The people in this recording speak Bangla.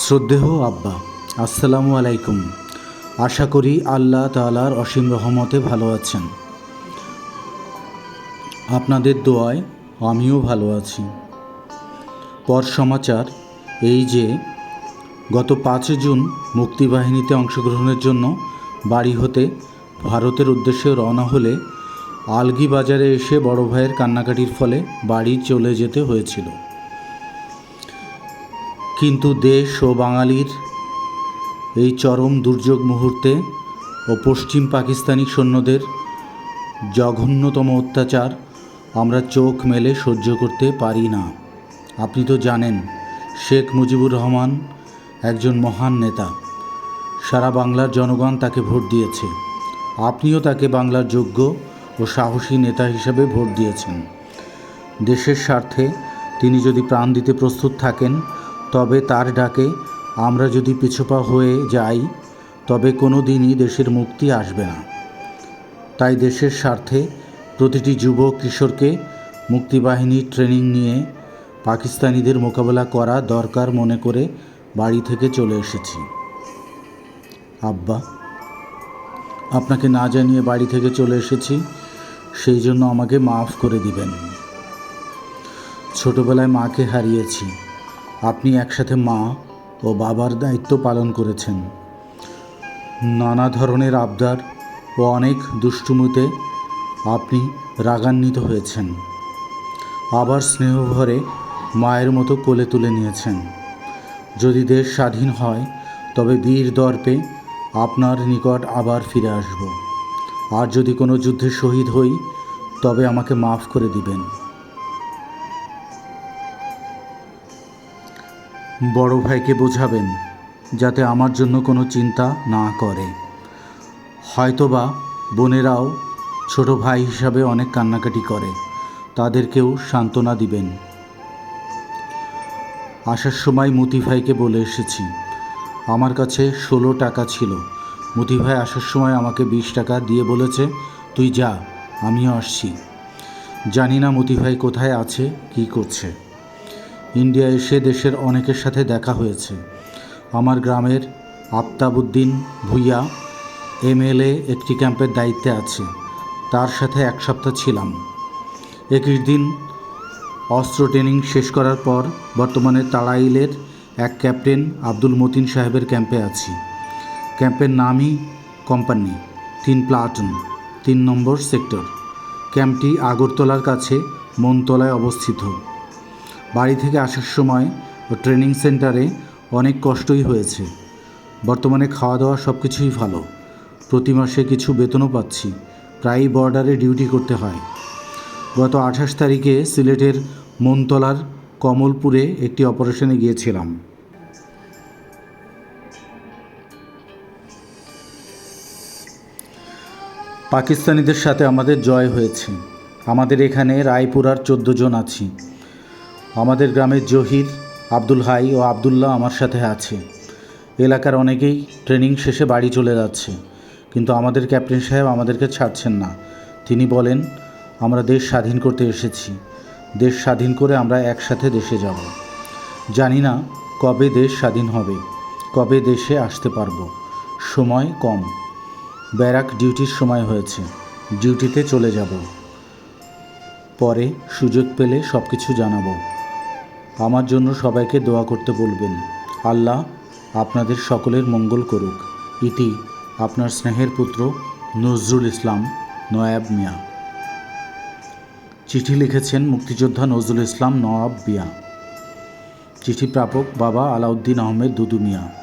শ্রদ্ধেয় আব্বা, আসসালামু আলাইকুম। আশা করি আল্লাহ তালার অসীম রহমতে ভালো আছেন। আপনাদের দোয়ায় আমিও ভালো আছি। পর সমাচার এই যে, গত পাঁচই জুন মুক্তিবাহিনীতে অংশগ্রহণের জন্য বাড়ি হতে ভারতের উদ্দেশ্যে রওনা হলে আলগি বাজারে এসে বড় ভাইয়ের কান্নাকাটির ফলে বাড়ি চলে যেতে হয়েছিল। কিন্তু দেশ ও বাঙালির এই চরম দুর্যোগ মুহূর্তে ও পশ্চিম পাকিস্তানি সৈন্যদের জঘন্যতম অত্যাচার আমরা চোখ মেলে সহ্য করতে পারি না। আপনি তো জানেন, শেখ মুজিবুর রহমান একজন মহান নেতা। সারা বাংলার জনগণ তাকে ভোট দিয়েছে। আপনিও তাকে বাংলার যোগ্য ও সাহসী নেতা হিসেবে ভোট দিয়েছেন। দেশের স্বার্থে তিনি যদি প্রাণ দিতে প্রস্তুত থাকেন তবে তার ডাকে আমরা যদি পিছুপা হয়ে যাই, তবে কোনো দিনই দেশের মুক্তি আসবে না। তাই দেশের স্বার্থে প্রতিটি যুব কিশোরকে মুক্তিবাহিনীর ট্রেনিং নিয়ে পাকিস্তানিদের মোকাবেলা করা দরকার মনে করে বাড়ি থেকে চলে এসেছি। আব্বা, আপনাকে না জানিয়ে বাড়ি থেকে চলে এসেছি, সেই জন্য আমাকে মাফ করে দিবেন। ছোটবেলায় মাকে হারিয়েছি। আপনি একসাথে মা ও বাবার দায়িত্ব পালন করেছেন। নানা ধরনের আবদার ও অনেক দুষ্টুমিতে আপনি রাগান্বিত হয়েছেন। আবার স্নেহভরে মায়ের মতো কোলে তুলে নিয়েছেন। যদি দেশ স্বাধীন হয়, তবে বীর দর্পে আপনার নিকট আবার ফিরে আসব। আর যদি কোনো যুদ্ধে শহীদ হই, তবে আমাকে মাফ করে দিবেন। বড় ভাইকে বোঝাবেন, যাতে আমার জন্য কোনো চিন্তা না করে। হয়তোবা বোনেরাও ছোট ভাই হিসাবে অনেক কান্নাকাটি করে, তাদেরকেও সান্ত্বনা দিবেন। আসার সময় মতি ভাইকে বলে এসেছি, আমার কাছে ষোলো টাকা ছিল মতি ভাই আসার সময় আমাকে বিশ টাকা দিয়ে বলেছে, তুই যা, আমিও আসছি। জানি না মতি ভাই কোথায় আছে, কী করছে। ইন্ডিয়া এসে দেশের অনেকের সাথে দেখা হয়েছে। আমার গ্রামের আফতাবুদ্দিন ভুইয়া এমএলএ একটি ক্যাম্পের দায়িত্বে আছে। তার সাথে এক সপ্তাহ ছিলাম। একুশ দিন অস্ত্র ট্রেনিং শেষ করার পর বর্তমানে তাড়াইলের এক ক্যাপ্টেন আব্দুল মতিন সাহেবের ক্যাম্পে আছি। ক্যাম্পের নামই কোম্পানি, তিন প্লাটুন, তিন নম্বর সেক্টর। ক্যাম্পটি আগরতলার কাছে মনতলায় অবস্থিত। বাড়ি থেকে আসার সময় ও ট্রেনিং সেন্টারে অনেক কষ্টই হয়েছে। বর্তমানে খাওয়া দাওয়া সব কিছুই ভালো। প্রতি মাসে কিছু বেতনও পাচ্ছি। প্রায়ই বর্ডারে ডিউটি করতে হয়। গত আঠাশ তারিখে সিলেটের মনতলার কমলপুরে একটি অপারেশনে গিয়েছিলাম। পাকিস্তানিদের সাথে আমাদের জয় হয়েছে। আমাদের এখানে রায়পুরার চোদ্দ জন আছি। আমাদের গ্রামের জহির, আব্দুল হাই ও আবদুল্লাহ আমার সাথে আছে। এলাকার অনেকেই ট্রেনিং শেষে বাড়ি চলে যাচ্ছে, কিন্তু আমাদের ক্যাপ্টেন সাহেব আমাদেরকে ছাড়ছেন না। তিনি বলেন, আমরা দেশ স্বাধীন করতে এসেছি। দেশ স্বাধীন করে আমরা একসাথে দেশে যাব। জানি না কবে দেশ স্বাধীন হবে, কবে দেশে আসতে পারব। সময় কম। ব্যারাক ডিউটির সময় হয়েছে। ডিউটিতে চলে যাব। পরে সুযোগ পেলে সব কিছু জানাব। আমার জন্য সবাইকে দোয়া করতে বলবেন। আল্লাহ আপনাদের সকলের মঙ্গল করুক। ইতি আপনার স্নেহের পুত্র নজরুল ইসলাম নয়াব মিয়া। চিঠি লিখেছেন মুক্তিযোদ্ধা নজরুল ইসলাম নওয়াব মিয়া। চিঠি প্রাপক বাবা আলাউদ্দিন আহমেদ দুদু মিয়া।